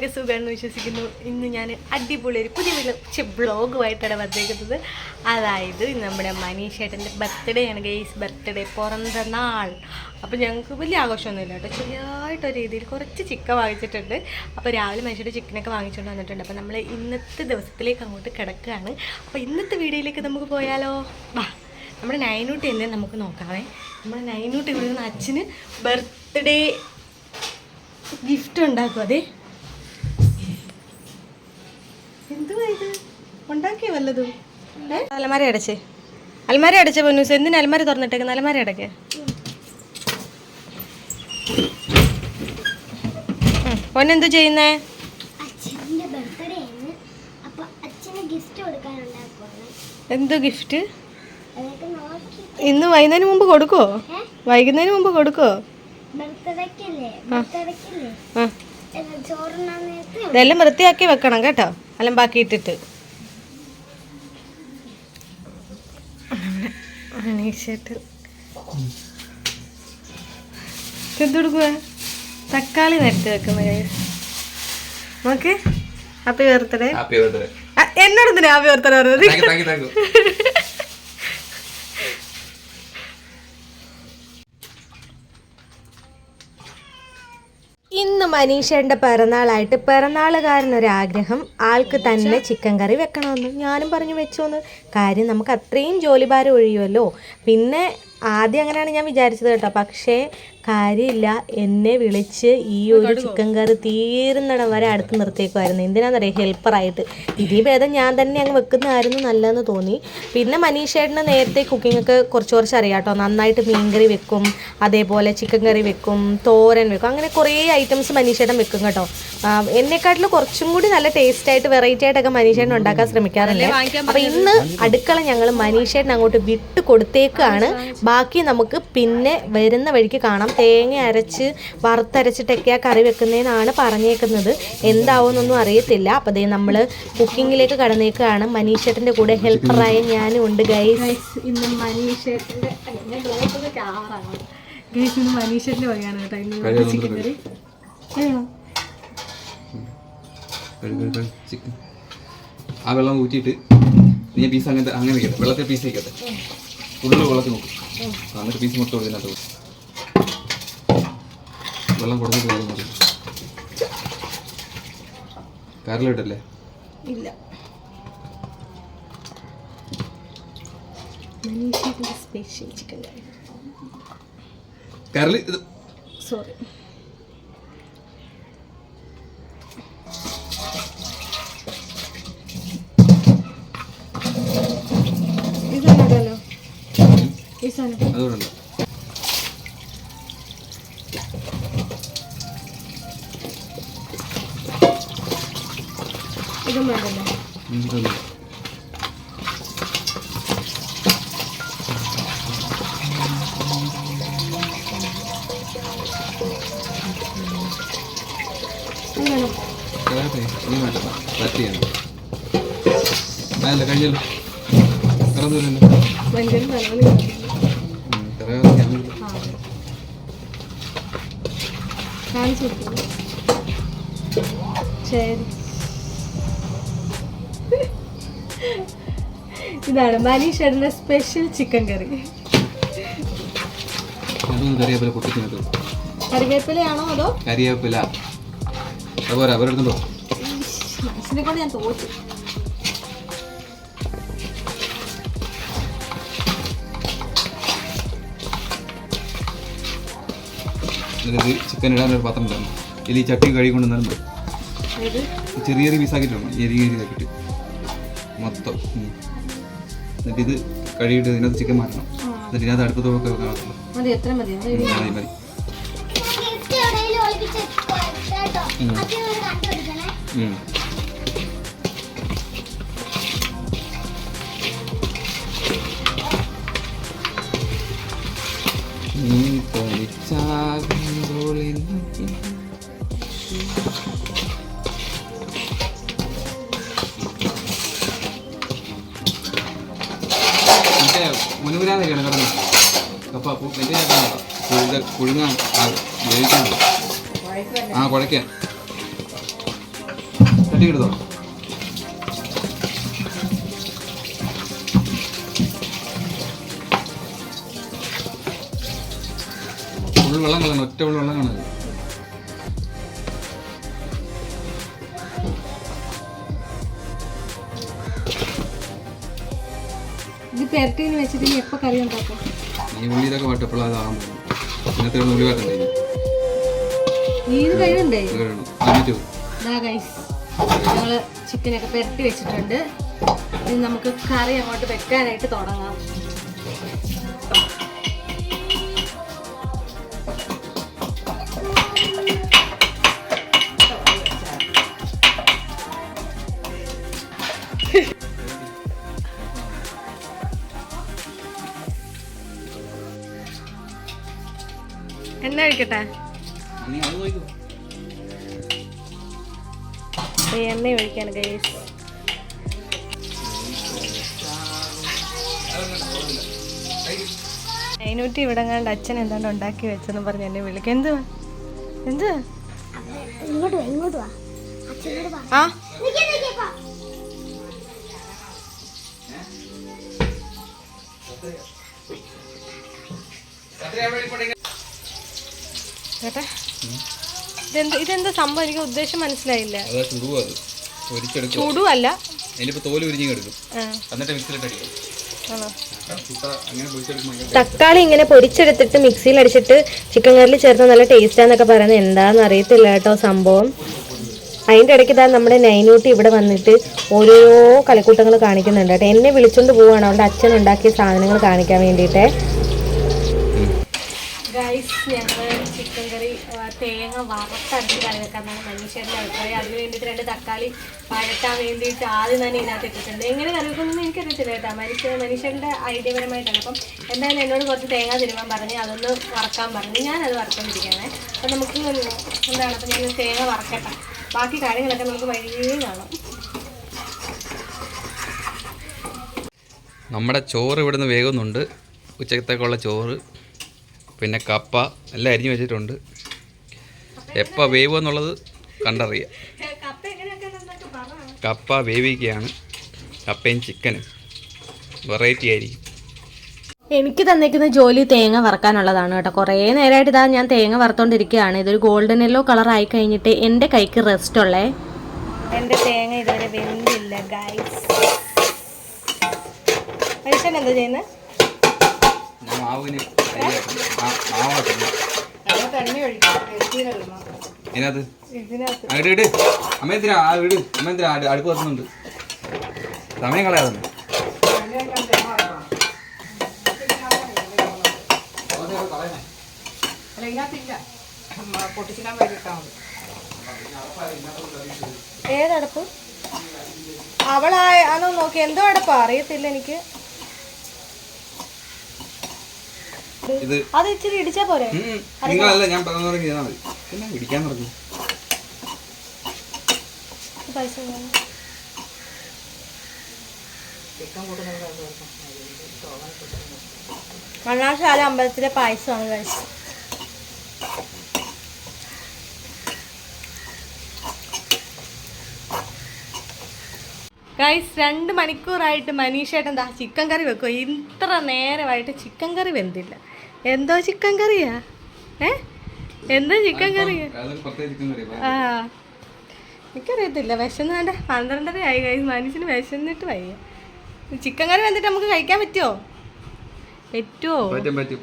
എല്ലാവർക്കും സുഖമാണെന്ന് വിശ്വസിക്കുന്നു. ഇന്ന് ഞാൻ അടിപൊളി ഒരു പുതിയ വീട്ടിൽ ബ്ലോഗുമായിട്ടാണ് വന്നേക്കുന്നത്. അതായത് നമ്മുടെ മനീഷ് ഏട്ടന്റെ ബർത്ത്ഡേ ആണ് ഗെയ്സ് ബർത്ത്ഡേ പിറന്ന നാൾ അപ്പോൾ ഞങ്ങൾക്ക് വലിയ ആഘോഷമൊന്നുമില്ല കേട്ടോ. ചെറിയായിട്ടൊരു രീതിയിൽ കുറച്ച് ചിക്കൻ വാങ്ങിച്ചിട്ടുണ്ട്. അപ്പോൾ രാവിലെ മനുഷ്യരുടെ ചിക്കനൊക്കെ വാങ്ങിച്ചുകൊണ്ട് വന്നിട്ടുണ്ട്. അപ്പോൾ നമ്മൾ ഇന്നത്തെ ദിവസത്തിലേക്ക് അങ്ങോട്ട് കിടക്കുകയാണ്. അപ്പോൾ ഇന്നത്തെ വീഡിയോയിലേക്ക് നമുക്ക് പോയാലോ? വാ നമ്മുടെ നൈനൂട്ടി എന്നെ നമുക്ക് നോക്കാവേ. നമ്മുടെ നൈനൂട്ടി ഇവിടെ നിന്ന് അച്ഛന് ബർത്ത്ഡേ ഗിഫ്റ്റ് ഉണ്ടാക്കും. അതെ എന്തുവാ ഇത്? ഉണ്ടാക്കിയ വല്ലതും? ഏ? അലമാര അടച്ചേ. അലമാര അടച്ച പൊന്നൂസ് എന്തിനാ അലമാര തുറന്നിട്ടേക്കുന്ന? അലമാര അടയ്ക്ക് പൊന്നെന്തു ചെയ്യുന്നേ? എന്ത് ഗിഫ്റ്റ് കൊടുക്കാനുണ്ടാക്കുവാണ് എന്തു ഗിഫ്റ്റ് അതൊക്കെ നോക്കി. ഇന്ന് വൈകുന്നതിന് മുമ്പ് കൊടുക്കോ വൈകുന്നതിന് മുമ്പ് കൊടുക്കോ ആ. ഇതെല്ലാം വൃത്തിയാക്കി വെക്കണം കേട്ടോ. എല്ലാം ബാക്കി ഇട്ടിട്ട് തക്കാളി നിരത്തി വെക്കുന്ന നോക്ക്. ഹാപ്പി ബർത്ത്ഡേ എന്നോട് എന്തിനാ ഹാപ്പി ബർത്ത്ഡേ പറഞ്ഞത്? ഇന്ന് പിറന്നാളായിട്ട് പിറന്നാളുകാരനൊരാഗ്രഹം ആൾക്ക് തന്നെ ചിക്കൻ കറി വെക്കണമെന്ന് ഞാനും പറഞ്ഞു വെച്ചോന്ന്. കാര്യം നമുക്ക് അത്രയും ജോലിഭാരം ഒഴിയുമല്ലോ. പിന്നെ ആദ്യം അങ്ങനെയാണ് ഞാൻ വിചാരിച്ചത് കേട്ടോ. പക്ഷേ കാര്യമില്ല. എന്നെ വിളിച്ച് ഈ ഒരു ചിക്കൻ കറി തീരുന്നിടം വരെ അടുത്ത് നിർത്തിയേക്കുമായിരുന്നു എന്തിനാണെന്നറിയാം ഹെൽപ്പറായിട്ട്. ഇതേ ഭേദം ഞാൻ തന്നെ അങ്ങ് വെക്കുന്നതായിരുന്നു നല്ലതെന്ന് തോന്നി. പിന്നെ മനീഷേട്ടന് നേരത്തെ കുക്കിംഗ് ഒക്കെ കുറച്ച് കുറച്ച് അറിയാം കേട്ടോ. നന്നായിട്ട് മീൻകറി വെക്കും. അതേപോലെ ചിക്കൻ കറി വെക്കും. തോരൻ വെക്കും. അങ്ങനെ കുറേ ഐറ്റംസ് മനീഷേട്ടൻ വെക്കും കേട്ടോ. എന്നെക്കാട്ടിലും കുറച്ചും കൂടി നല്ല ടേസ്റ്റ് ആയിട്ട് വെറൈറ്റി ആയിട്ടൊക്കെ മനീഷേട്ടൻ ഉണ്ടാക്കാൻ ശ്രമിക്കാറുണ്ട്. അപ്പോൾ ഇന്ന് അടുക്കള ഞങ്ങൾ മനീഷേട്ടൻ അങ്ങോട്ട് വിട്ട് കൊടുത്തേക്കാണ്. ബാക്കി നമുക്ക് പിന്നെ വരുന്ന വഴിക്ക് കാണാം. തേങ്ങ അരച്ച് വറുത്തരച്ചിട്ടൊക്കെയാ കറി വെക്കുന്നതെന്നാണ് പറഞ്ഞേക്കുന്നത്. എന്താവുമെന്നൊന്നും അറിയത്തില്ല. അപ്പോൾ അതേ നമ്മൾ കുക്കിങ്ങിലേക്ക് കടന്നേക്കാണ്. മനീഷേട്ടന്റെ കൂടെ ഹെൽപ്പറായ ഞാനും ഉണ്ട് ഗൈസ്. ഇന്ന് മനീഷേട്ടന്റെ ഗൈസ് ഇന്ന് മനീഷേട്ടന്റെ വകയാണ് കേട്ടോ. ഇന്ന് ചിക്കൻ കറി. ആ വെള്ളം ഊറ്റിയിട്ട് നീ പീസ് അങ്ങനത്തെ അങ്ങനെ വെക്കട്ടെ. വെള്ളത്തിൽ പീസ് വെക്കട്ടെ. ഉള്ളിൽ വെള്ളത്തിൽ നോക്കും എന്നിട്ട് പീസ് മൊത്തം ഇതിനകത്ത്. വെള്ളം കൊടുത്തിട്ട് വെള്ളം മതി. കരലിട്ടല്ലേ ഇല്ല. സ്പെഷ്യൽ ചിക്കൻ കറി സോറി നീ വേണ്ട. പറ്റിയാണ് അതല്ല കഴിഞ്ഞല്ലോ കറന്നില്ലല്ലോ കാണിച്ചു കൊടുക്കുന്നു ശരി. ഇതാണ് മനീഷേട്ടന്റെ സ്പെഷ്യൽ ചിക്കൻ കറി. കറിവേപ്പില പൊട്ടിക്കുന്നത്. കറിവേപ്പിലയാണോ അതോ? കറിവേപ്പില. അതുപോലെ അവരെടുത്തുണ്ടോ മനസ്സിനെ കൊണ്ട് ഞാൻ തോറ്റു. എന്നിട്ട് ചിക്കൻ ഇടാനൊരു പാത്രം ഉണ്ടായിരുന്നു. ഇതിൽ ഈ ചട്ടി കഴുകി കൊണ്ടുവന്നാലും മതി ചെറിയ ചെറിയ ചെറിയ പീസാക്കിയിട്ടുണ്ട്. ചെറിയ എരിതാക്കിയിട്ട് മൊത്തം. എന്നിട്ട് ഇത് കഴുകിയിട്ട് ഇതിനകത്ത് ചിക്കൻ മാറ്റണം. എന്നിട്ട് ഇതിനകത്ത് അടുപ്പത്തോടൊക്കെ വെക്കണം. മതി എത്ര മതി? നീ മറ്റേ മുനുകുരാന്നൊക്കെയാണ് കിടന്നത് കപ്പ പു- മറ്റേ ചേട്ടനാ. പുഴുക പുഴുങ്ങാൻ വേവിക്കാൻ ആ കുഴയ്ക്കാൻ ചട്ടി ഫുൾ വെള്ളം കളയണം ഒറ്റ വെള്ളം ഇത് പെരട്ടിന്ന് വെച്ചിട്ട് ഇനി എപ്പോൾ കറി ഉണ്ടാക്കും? ഈ ഉള്ളി ഇതൊക്കെ വാട്ടപ്പോഴും അതാകാൻ പോകും ഇന്നത്തെ ഉള്ളി വാട്ടണ്ടേ ഇനി? നീ ഇത് കഴിയണ്ടേ ഞങ്ങൾ ചിക്കനൊക്കെ പെരട്ടി വെച്ചിട്ടുണ്ട്. ഇനി നമുക്ക് കറി അങ്ങോട്ട് വെക്കാനായിട്ട് തുടങ്ങാം. എണ്ണ ഒഴിക്കട്ടെ? എണ്ണ ഒഴിക്കാൻ ഗൈസ് അതിനൂറ്റി ഇവിടെ കണ്ട് അച്ഛൻ എന്താണ്ട് ഉണ്ടാക്കി വെച്ചെന്ന് പറഞ്ഞ് എന്നെ വിളിക്കും. എന്ത് എന്ത് ഇങ്ങോട്ട് വാ ഇങ്ങോട്ട് വാ. അച്ഛനോട് വാ. ആ? നിക്ക് ഇതെന്ത് ഇതെന്താ സംഭവം? എനിക്ക് ഉദ്ദേശം മനസ്സിലായില്ല. അതാ ചുടുവോ അത്? ഒരിച്ചെടുക്കും ചൂടുവല്ല. അതിലിപ്പോ തോൽ ഉരിഞ്ഞ് എടുക്കും എന്നിട്ട് അടിക്കും. തക്കാളി ഇങ്ങനെ പൊരിച്ചെടുത്തിട്ട് മിക്സിയിൽ അടിച്ചിട്ട് ചിക്കൻ കറിയിൽ ചേർത്ത് നല്ല ടേസ്റ്റാന്നൊക്കെ പറയുന്നത്. എന്താണെന്ന് അറിയത്തില്ല കേട്ടോ സംഭവം. അതിന്റെ ഇടയ്ക്ക് ഇതാ നമ്മുടെ നൈനൂട്ടി ഇവിടെ വന്നിട്ട് ഓരോ കളിക്കൂട്ടങ്ങൾ കാണിക്കുന്നുണ്ട് കേട്ടോ. എന്നെ വിളിച്ചുകൊണ്ട് പോവാണ്. അവളുടെ അച്ഛൻ ഉണ്ടാക്കിയ സാധനങ്ങൾ കാണിക്കാൻ വേണ്ടിയിട്ട്. ഗൈസ് ഞങ്ങൾ ചിക്കൻ കറി തേങ്ങ വറുത്തരച്ച് കറി വെക്കാന്നാണ് മനുഷ്യരുടെ അഭിപ്രായം. അതിന് വേണ്ടിയിട്ട് രണ്ട് തക്കാളി വഴറ്റാൻ വേണ്ടിയിട്ട് ആദ്യം തന്നെ ഇതിനകത്ത് ഇട്ടിട്ടുണ്ട്. എങ്ങനെ കറി വെക്കുന്നൊന്നും എനിക്കറിയത്തില്ല കേട്ടോ. മനുഷ്യ മനുഷ്യരുടെ ഐഡിയപരമായിട്ടാണ്. അപ്പം എന്തായാലും എന്നോട് കുറച്ച് തേങ്ങ തിരുവാൻ പറഞ്ഞ് അതൊന്ന് വറക്കാൻ പറഞ്ഞു ഞാനത് വറുത്തോണ്ടിരിക്കുകയാണ്. അപ്പം നമുക്ക് എന്താണ്? അപ്പം ഞാൻ തേങ്ങ വറക്കട്ടെ. ബാക്കി കാര്യങ്ങളൊക്കെ നമുക്ക് വഴിയേ കാണാം. നമ്മുടെ ചോറ് ഇവിടുന്ന് വേകുന്നുണ്ട് ഉച്ചക്കത്തേക്കുള്ള ചോറ് പിന്നെ കപ്പ എല്ലാം അരിഞ്ഞു വെച്ചിട്ടുണ്ട്. എപ്പോൾ വേവ് എന്നുള്ളത് കണ്ടറിയാം. കപ്പ വേവിക്കുകയാണ്. കപ്പയും ചിക്കനും വെറൈറ്റി ആയിരിക്കും. എനിക്ക് തന്നിരിക്കുന്ന ജോലി തേങ്ങ വറക്കാനുള്ളതാണ് കേട്ടോ. കുറേ നേരമായിട്ട് ഇതാ ഞാൻ തേങ്ങ വറുത്തോണ്ടിരിക്കുകയാണ്. ഇതൊരു ഗോൾഡൻ യെല്ലോ കളർ ആയി കഴിഞ്ഞിട്ട് എന്റെ കൈക്ക് റെസ്റ്റ് ഉള്ളേ. എന്റെ തേങ്ങ ഇതുവരെ വെന്തില്ല ഗൈസ് എന്താ ചെയ്യുന്നത് ഇതിനകത്ത്. ഇതിനകത്ത്. ആ, ഇട് ഇട്. അമ്മ എന്തിനാ? ആ ഇട്. അമ്മ എന്തിനാ? അടു- അടുപ്പ് കത്തുന്നുണ്ട് സമയം കളയാതെ. ഏതടപ്പ്? അവളായ അതൊന്നും നോക്കി എന്തോ അടപ്പാ? അറിയത്തില്ല എനിക്ക്. ഇത് അത് ഇച്ചിരി ഇടിച്ചാ പോരെ? നിങ്ങളല്ല ഞാൻ പറഞ്ഞു തുടങ്ങി ചെയ്താൽ മതി. പിന്നെ ഇടിക്കാൻ തുടങ്ങി. പൈസ. മണ്ണാശാല അമ്പലത്തിലെ പായസമാണ് കഴിച്ചത് ഗൈസ് രണ്ട് മണിക്കൂറായിട്ട് മനീഷേട്ടൻ എന്താ ചിക്കൻ കറി വെക്കുക ഇത്ര നേരമായിട്ട് ചിക്കൻ കറി വെന്തില്ല. എന്തോ ചിക്കൻ കറിയാ? ഏ? എന്തോ ചിക്കൻ കറി ആ. എനിക്കറിയത്തില്ല. വിശന്ന് വേണ്ട പന്ത്രണ്ടര ആയി കൈ മനുഷ്യന് വിശന്നിട്ട് വയ്യ. ചിക്കൻ കറി വന്നിട്ട് നമുക്ക് കഴിക്കാൻ പറ്റുമോ പറ്റുമോ പറ്റും പറ്റും.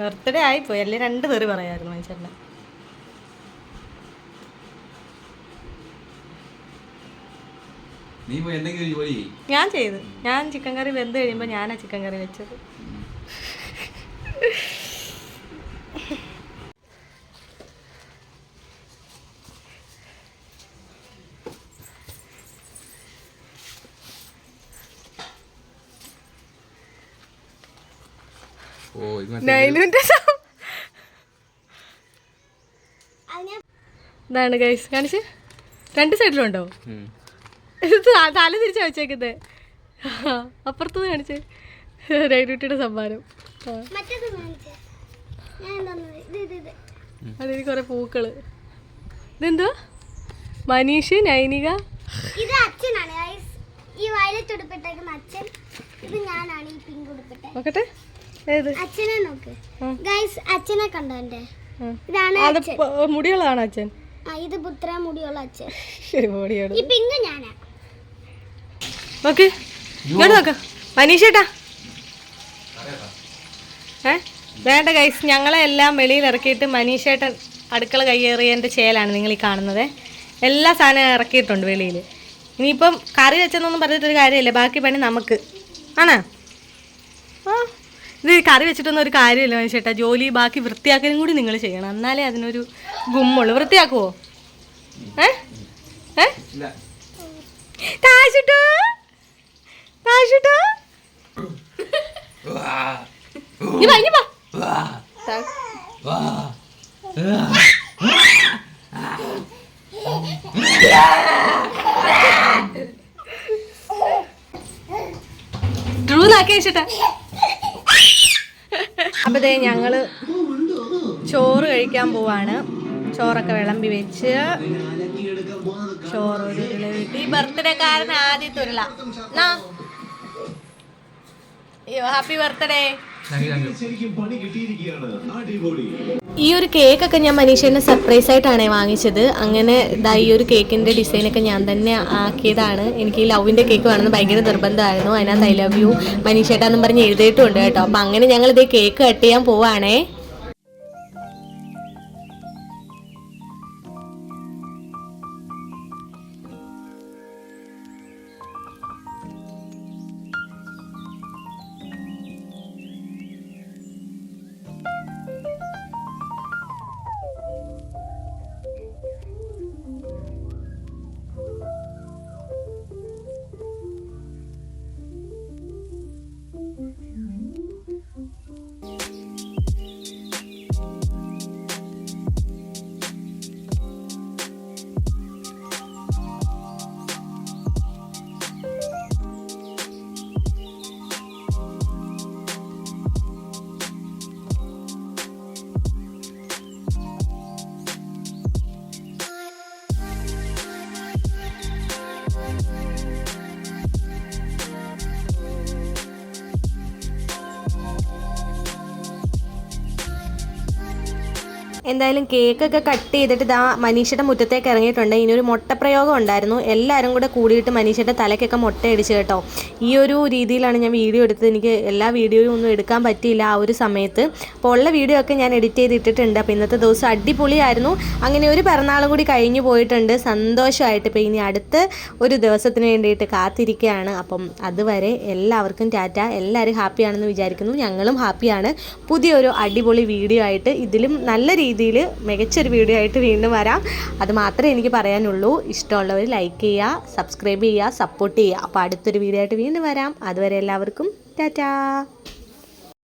ബർത്ത്ഡേ ആയിപ്പോയി. അല്ലേ? രണ്ട് തെറി പറയായിരുന്നു മനുഷ്യരുടെ ഞാൻ ചെയ്തു. ഞാൻ ചിക്കൻ കറി വെന്ത് കഴിയുമ്പോൾ ഞാനാ ചിക്കൻ കറി വെച്ചത്. ഓ ഇത് നൈലുവിന്റെ ഇതാണ് ഗൈസ് കാണിച്ച്. രണ്ട് സൈഡിലുണ്ടോ. ഇത് തല തിരിച്ചാ വെച്ചേക്കുന്നത് അപ്പുറത്തുനിന്ന് കാണിച്ച്. രൈലുട്ടിയുടെ സമ്മാനം. ആ. മറ്റേത് കാണിച്ചേ. ഞാൻ തന്നത് ഇത് ഇത് ഇത്. അതിന് കുറെ പൂക്കൾ. ഇതെന്തോ മനീഷ് നൈനിക. ഇത് അച്ഛനാണ്. ഈ വയലറ്റ് ഉടുപ്പിട്ടേക്കുന്ന അച്ഛൻ ഇത് ഞാനാണ് ഈ പിങ്ക് ഉടുപ്പിട്ടെ. നോക്കട്ടെ. അച്ഛനെ നോക്ക്. ഗൈസ് അച്ഛനെ കണ്ടോ എന്റെ ഇതാണ് മുടിയുള്ളതാണോ അച്ഛൻ? ആ, ഇത് പുത്ര മുടിയുള്ള അച്ഛൻ. ഈ പിങ്ക് ഞാനാ. നോക്ക്. ഇങ്ങോട്ട് നോക്ക്. മനീഷേട്ടാ. ഏ? വേണ്ട ഗൈസ് ഞങ്ങളെ എല്ലാം വെളിയിൽ ഇറക്കിയിട്ട് മനീഷേട്ടൻ അടുക്കള കയ്യേറിയതിന്റെ ചേലാണ് നിങ്ങൾ ഈ കാണുന്നത്. എല്ലാ സാധനവും ഇറക്കിയിട്ടുണ്ട് വെളിയിൽ. ഇനിയിപ്പം കറി വെച്ചെന്നൊന്നും പറഞ്ഞിട്ടൊരു കാര്യമില്ല. ബാക്കി പണി നമുക്ക്. ആണോ? ആ. ഇത് കറി വെച്ചിട്ടൊന്നും ഒരു കാര്യമില്ല മനുഷ്യട്ടാ ജോലി ബാക്കി വൃത്തിയാക്കലും കൂടി നിങ്ങൾ ചെയ്യണം. എന്നാലേ അതിനൊരു ഗുമ്മുള്ളൂ. വൃത്തിയാക്കുവോ? ഏ? ഏ? ഇനി വാ, ഇനി വാ. നാക്കി ഞങ്ങൾ അപ്പൊ ദേ ഞങ്ങൾ ചോറ് കഴിക്കാൻ പോവാണ്. ചോറൊക്കെ വിളമ്പി വെച്ച് ചോറ് ഒരു ഉരുള കാരൻ ആദ്യത്തെ അയ്യോ ഹാപ്പി ബർത്ത്ഡേ ശരിക്കും പണി കിട്ടിയിരിക്കുകയാണ്. ഈ ഒരു കേക്കൊക്കെ ഞാൻ മനീഷേനെ സർപ്രൈസ് ആയിട്ടാണ് വാങ്ങിച്ചത്. അങ്ങനെ ഇതാ ഈ ഒരു കേക്കിന്റെ ഡിസൈനൊക്കെ ഞാൻ തന്നെ ആക്കിയതാണ്. എനിക്ക് ഈ ലവിന്റെ കേക്ക് വേണമെന്ന് ഭയങ്കര നിർബന്ധമായിരുന്നു. അതിനകത്ത് ഐ ലവ് യു മനീഷേട്ടാന്നും പറഞ്ഞ് എഴുതിയിട്ടുണ്ട് കേട്ടോ. അപ്പം അങ്ങനെ ഞങ്ങൾ ഇതേ കേക്ക് കട്ട് ചെയ്യാൻ പോവാണേ. എന്തായാലും കേക്കൊക്കെ കട്ട് ചെയ്തിട്ട് ഇതാ മനീഷയുടെ മുറ്റത്തേക്ക് ഇറങ്ങിയിട്ടുണ്ട്. ഇനി ഒരു മുട്ടപ്രയോഗം ഉണ്ടായിരുന്നു. എല്ലാവരും കൂടെ കൂടിയിട്ട് മനീഷയുടെ തലയ്ക്കൊക്കെ മുട്ട അടിച്ച് കേട്ടോ. ഈ ഒരു രീതിയിലാണ് ഞാൻ വീഡിയോ എടുത്തത്. എനിക്ക് എല്ലാ വീഡിയോയും ഒന്നും എടുക്കാൻ പറ്റിയില്ല ആ ഒരു സമയത്ത്. അപ്പോൾ ഉള്ള വീഡിയോ ഒക്കെ ഞാൻ എഡിറ്റ് ചെയ്ത് ഇട്ടിട്ടുണ്ട്. അപ്പോൾ ഇന്നത്തെ ദിവസം അടിപൊളിയായിരുന്നു. അങ്ങനെ ഒരു പിറന്നാളും കൂടി കഴിഞ്ഞു പോയിട്ടുണ്ട്. സന്തോഷമായിട്ട് ഇപ്പോൾ ഇനി അടുത്ത ഒരു ദിവസത്തിന് വേണ്ടിയിട്ട് കാത്തിരിക്കുകയാണ്. അപ്പം അതുവരെ എല്ലാവർക്കും ടാറ്റ. എല്ലാവരും ഹാപ്പിയാണെന്ന് വിചാരിക്കുന്നു. ഞങ്ങളും ഹാപ്പിയാണ്. പുതിയൊരു അടിപൊളി വീഡിയോ ആയിട്ട് ഇതിലും നല്ല രീതിയിൽ മികച്ചൊരു വീഡിയോ ആയിട്ട് വീണ്ടും വരാം. അത് മാത്രമേ എനിക്ക് പറയാനുള്ളൂ. ഇഷ്ടമുള്ളവർ ലൈക്ക് ചെയ്യുക സബ്സ്ക്രൈബ് ചെയ്യുക സപ്പോർട്ട് ചെയ്യുക. അപ്പോൾ അടുത്തൊരു വീഡിയോ ആയിട്ട് വീണ്ടും വരാം. അതുവരെ എല്ലാവർക്കും ടാറ്റാ.